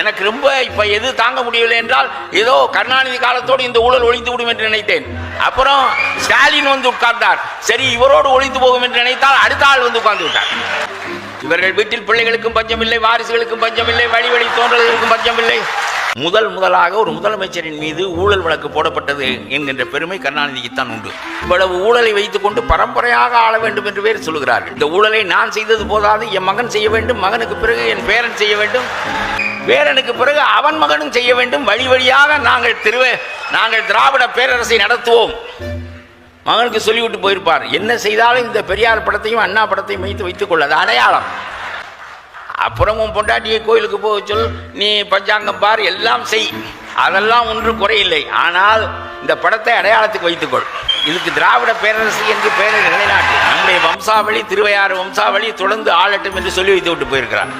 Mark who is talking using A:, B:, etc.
A: எனக்கு ரொம்ப இப்ப எது தாங்க முடியவில்லை என்றால் ஏதோ கருணாநிதி காலத்தோடு இந்த ஊழல் ஒழிந்து விடும் என்று நினைத்தேன். அப்புறம் ஸ்டாலின் வந்து உட்கார்ந்தார். சரி இவரோடு ஒழிந்து போகும் என்று நினைத்தால் அடுத்த ஆள் வந்து உட்கார்ந்து விட்டார். இவர்கள் வீட்டில் பிள்ளைகளுக்கும் பஞ்சமில்லை வாரிசுகளுக்கும் பஞ்சமில்லை வழி வழி தோன்றல்களுக்கும் பஞ்சமில்லை. முதல் முதலாக ஒரு முதலமைச்சரின் மீது ஊழல் வழக்கு போடப்பட்டது என்கின்ற பெருமை கருணாநிதிக்குத்தான் உண்டு. இவ்வளவு ஊழலை வைத்துக் கொண்டு பரம்பரையாக ஆள வேண்டும் என்று பேர் சொல்கிறார்கள் இந்த ஊழலை நான் செய்தது போதாது என் மகன் செய்ய வேண்டும் மகனுக்கு பிறகு என் பேரன் செய்ய வேண்டும். பேரனுக்கு பிறகு அவன் மகனும் செய்ய வேண்டும். வழி வழியாக நாங்கள் திருவ நாங்கள் திராவிட பேரரசை நடத்துவோம். மகனுக்கு சொல்லிவிட்டு போயிருப்பார். என்ன செய்தாலும் இந்த பெரியார் படத்தையும் அண்ணா படத்தையும் வைத்து வைத்துக் கொள்ள அடையாளம் அப்புறம் உன் பொண்டாட்டியை கோயிலுக்கு போக சொல். நீ பஞ்சாங்கம் பார் எல்லாம் செய். அதெல்லாம் ஒன்றும் குறையில்லை. ஆனால் இந்த படத்தை அடையாளத்துக்கு வைத்துக்கொள். இதுக்கு திராவிட பேரரசு என்று பெயரை நிலைநாட்டு. நம்முடைய வம்சாவளி திருவையாறு வம்சாவளி தொடர்ந்து ஆளட்டும் என்று சொல்லி வைத்து விட்டு போயிருக்கிறார்